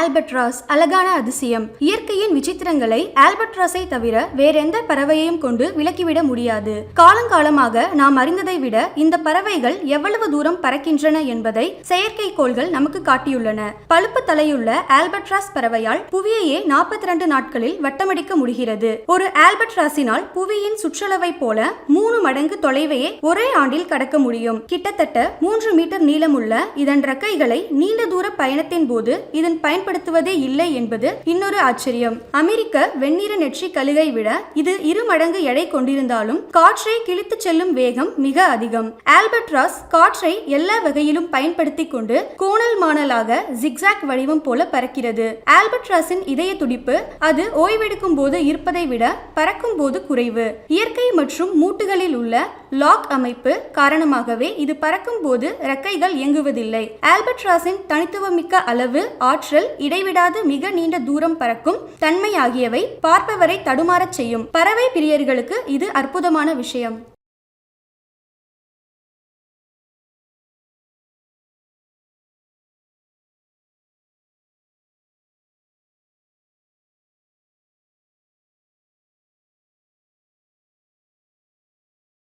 Albatross அழகான அதிசயம். இயற்கையின் விசித்திரங்களை ஆல்பட்ராஸை தவிர வேறெந்த பறவையையும் கொண்டு விலக்கிவிட முடியாது. காலங்காலமாக நாம் அறிந்ததை விட இந்த பறவைகள் எவ்வளவு தூரம் பறக்கின்றன என்பதை செயற்கைக்கோள்கள் நமக்கு காட்டியுள்ளன. பழுப்பு தலையுள்ள ஆல்பட்ராஸ் பறவையால் புவியையே நாற்பத்தி ரெண்டு நாட்களில் வட்டமடிக்க முடிகிறது. ஒரு ஆல்பட்ராஸினால் புவியின் சுற்றளவை போல மூணு மடங்கு தொலைவையே ஒரே ஆண்டில் கடக்க முடியும். கிட்டத்தட்ட மூன்று மீட்டர் நீளமுள்ள இதன் ரக்கைகளை நீண்ட தூர பயணத்தின் போது இதன் பயன்படுத்த பயன்படுத்துவதே இல்லை என்பது இன்னொரு ஆச்சரியம். அமெரிக்க வெண்ணிற நெற்றி கழுகை விட இது இரு மடங்கு எடை கொண்டிருந்தாலும் காற்றை கிழித்து செல்லும் வேகம் மிக அதிகம். ஆல்பட்ராஸ் காற்றை எல்லா வகையிலும் பயன்படுத்தி கொண்டு கோணல் மாணலாக ஜிக்ஸாக் வடிவம் போல பறக்கிறது. ஆல்பட்ராஸின் இதய துடிப்பு அது ஓய்வெடுக்கும் போது இருப்பதை விட பறக்கும் போது குறைவு. இயற்கை மற்றும் மூட்டுகளில் உள்ள லாக் அமைப்பு காரணமாகவே இது பறக்கும் போது ரெக்கைகள் இயங்குவதில்லை. ஆல்பட்ராஸின் தனித்துவமிக்க அளவு ஆற்றல் இடைவிடாது மிக நீண்ட தூரம் பறக்கும் தன்மை ஆகியவை பார்ப்பவரை தடுமாறச் செய்யும். பறவை பிரியர்களுக்கு இது அற்புதமான விஷயம்.